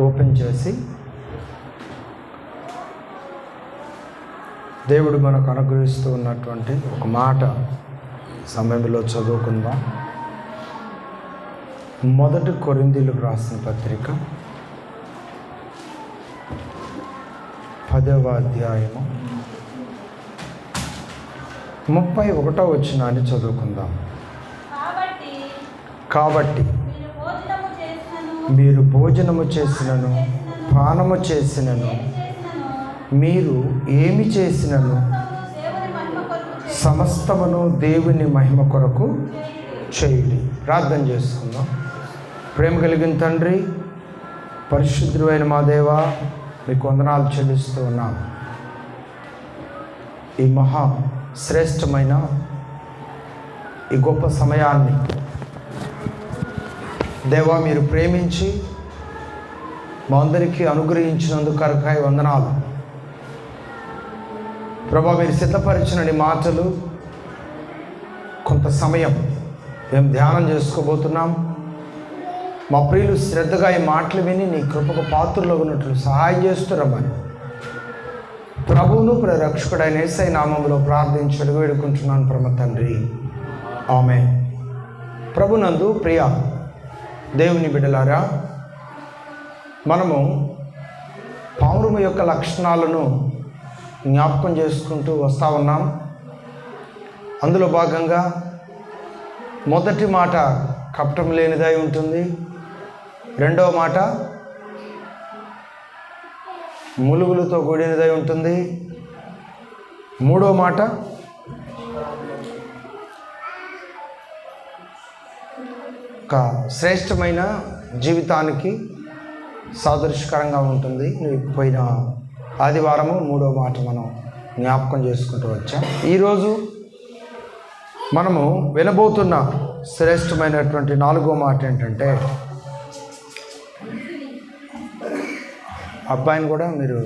Open చేసి దేవుడు మనకు అనుగ్రహిస్తూ ఉన్నటువంటి ఒక మాట సమయంలో చదువుకుందాం. మొదటి కొరిందీలకు రాసిన పత్రిక పదవ అధ్యాయము ముప్పై ఒకటో వచ్చినాన్ని చదువుకుందాం. కాబట్టి మీరు భోజనము చేసినను పానము చేసినను మీరు ఏమి చేసినను సమస్తమును దేవుని మహిమ కొరకు చేయుడి. చేయుడి ప్రార్థన చేసుకుందాం ప్రేమ కలిగిన తండ్రి పరిశుద్ధుడైన మా దేవ మీకు వందనాలు చెల్లిస్తూ ఉన్నాం ఈ మహా శ్రేష్టమైన ఈ గొప్ప సమయాన్ని దేవా మీరు ప్రేమించి మా అందరికీ అనుగ్రహించినందుకు కరకాయ వందనాలు. ప్రభా మీరు సిద్ధపరిచినని మాటలు కొంత సమయం మేము ధ్యానం చేసుకోబోతున్నాం. మా ప్రియులు శ్రద్ధగా ఈ మాటలు విని నీ కృపకు పాత్రలో ఉన్నట్లు సహాయం చేస్తురమ్మని ప్రభువును ప్రరక్షకుడైన ఏసై నామంలో ప్రార్థించడు వేడుకుంటున్నాను పరమ తండ్రి. ఆమె ప్రభునందు ప్రియ దేవుని బిడ్డలారా మనము పావురము యొక్క లక్షణాలను జ్ఞాపకం చేసుకుంటూ వస్తూ ఉన్నాం. అందులో భాగంగా మొదటి మాట కపటం లేనిదై ఉంటుంది. రెండవ మాట ములుగులతో కూడినదై ఉంటుంది. మూడో మాట ఒక శ్రేష్టమైన జీవితానికి సాదృశ్యకరంగా ఉంటుంది. పోయిన ఆదివారము మూడో మాట మనం జ్ఞాపకం చేసుకుంటూ వచ్చాం. ఈరోజు మనము వినబోతున్న శ్రేష్టమైనటువంటి నాలుగో మాట ఏంటంటే అబ్బాయిని కూడా మీరు